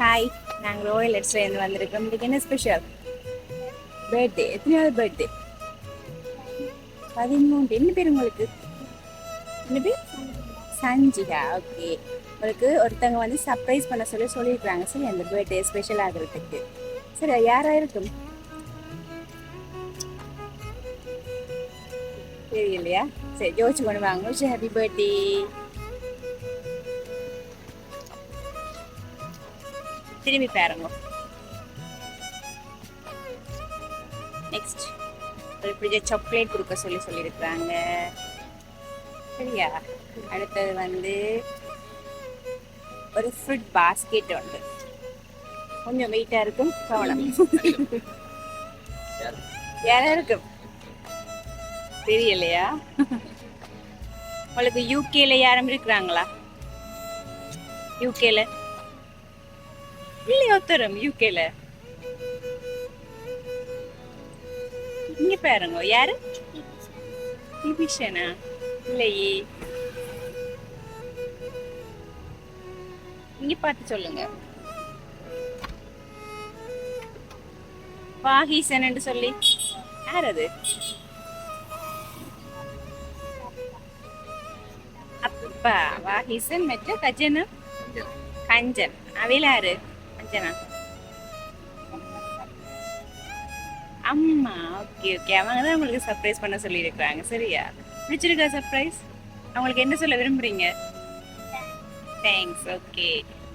Hi நாங்கள் royal எட்ஸ்லேருந்து வந்திருக்கோம். இன்றைக்கி என்ன ஸ்பெஷல் பர்த்டே எத்தனையாவது பர்த்டே பதிமூன்று. என்ன பேர் உங்களுக்கு? என்ன பேர்? சஞ்சிகா. ஓகே உங்களுக்கு ஒருத்தவங்க வந்து சர்ப்ரைஸ் பண்ண சொல்லி சொல்லியிருக்காங்க சரி அந்த பர்த்டே ஸ்பெஷல் ஆகிறதுக்கு. சரி யாராக இருக்கும்? தெரியலையா? சரி ஜோதிச்சு கொண்டு வாங்க. ஹாப்பி பர்த்டே திரும்பி பாருங்க. நெக்ஸ்ட் ஒரு சாக்லேட் கொடுக்க சொல்லி சொல்லியிருக்கிறாங்க. சரியா? அடுத்தது வந்து ஒரு ஃப்ரூட் பாஸ்கெட் உண்டு. கொஞ்சம் வெயிட்டாக இருக்கும் கவனம் யாரும் இருக்கும் தெரியலையா? உங்களுக்கு யூகேல யாரும் இருக்கிறாங்களா? யூகேல இல்லையோத்தரம் யூகேல இங்க பாருங்க யாரு? விபிஷனா? இல்லையே. இங்க பார்த்து சொல்லுங்க. வாஹீசன் சொல்லி. யார் அது? அப்பா வாஹீசன் மற்ற கஜனம் கஞ்சன். அவையிலாரு அம்மா ஓகே ஓகே அவங்க தான் உங்களுக்கு சர்ப்ரைஸ் பண்ண சொல்லியிருக்கிறாங்க. சரியா? பிடிச்சிருக்கா சர்ப்ரைஸ் அவங்களுக்கு என்ன சொல்ல விரும்புறீங்க? தேங்க்ஸ் ஓகே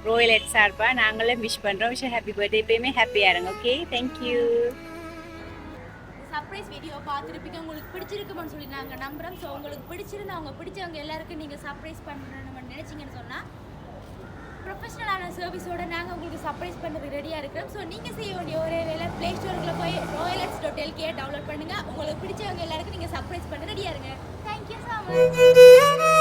ரோயல் எட் சார்பா நாங்களே விஷ் பண்ணுறோம் விஷ் ஹாப்பி பர்த்டே எப்பயுமே ஹாப்பியாக இருங்க ஓகே தேங்க்யூ சர்ப்ரைஸ் வீடியோ பார்த்துருப்பீங்க. உங்களுக்கு பிடிச்சிருக்குமான்னு சொல்லி நாங்கள் நம்புகிறோம் ஸோ உங்களுக்கு பிடிச்சிருந்தா அவங்க பிடிச்சவங்க எல்லாருக்கும் நீங்கள் சர்ப்ரைஸ் பண்ணணும்னு நினைச்சீங்கன்னு சொன்னால் ப்ரொஃபஷனலான சர்வீஸோட நாங்கள் உங்களுக்கு சர்ப்ரைஸ் பண்ணுறதுக்கு ரெடியாக இருக்கிறோம். ஸோ நீங்கள் செய்ய வேண்டிய ஒரே வேலை ப்ளே ஸ்டோருக்குள்ள போய் ரோயலட்ஸ் டாட் எல்கே டவுன்லோட் பண்ணுங்கள் உங்களுக்கு பிடிச்சவங்க எல்லாருக்கும் நீங்கள் சர்ப்ரைஸ் பண்ண ரெடியாக இருங்க. Thank you so much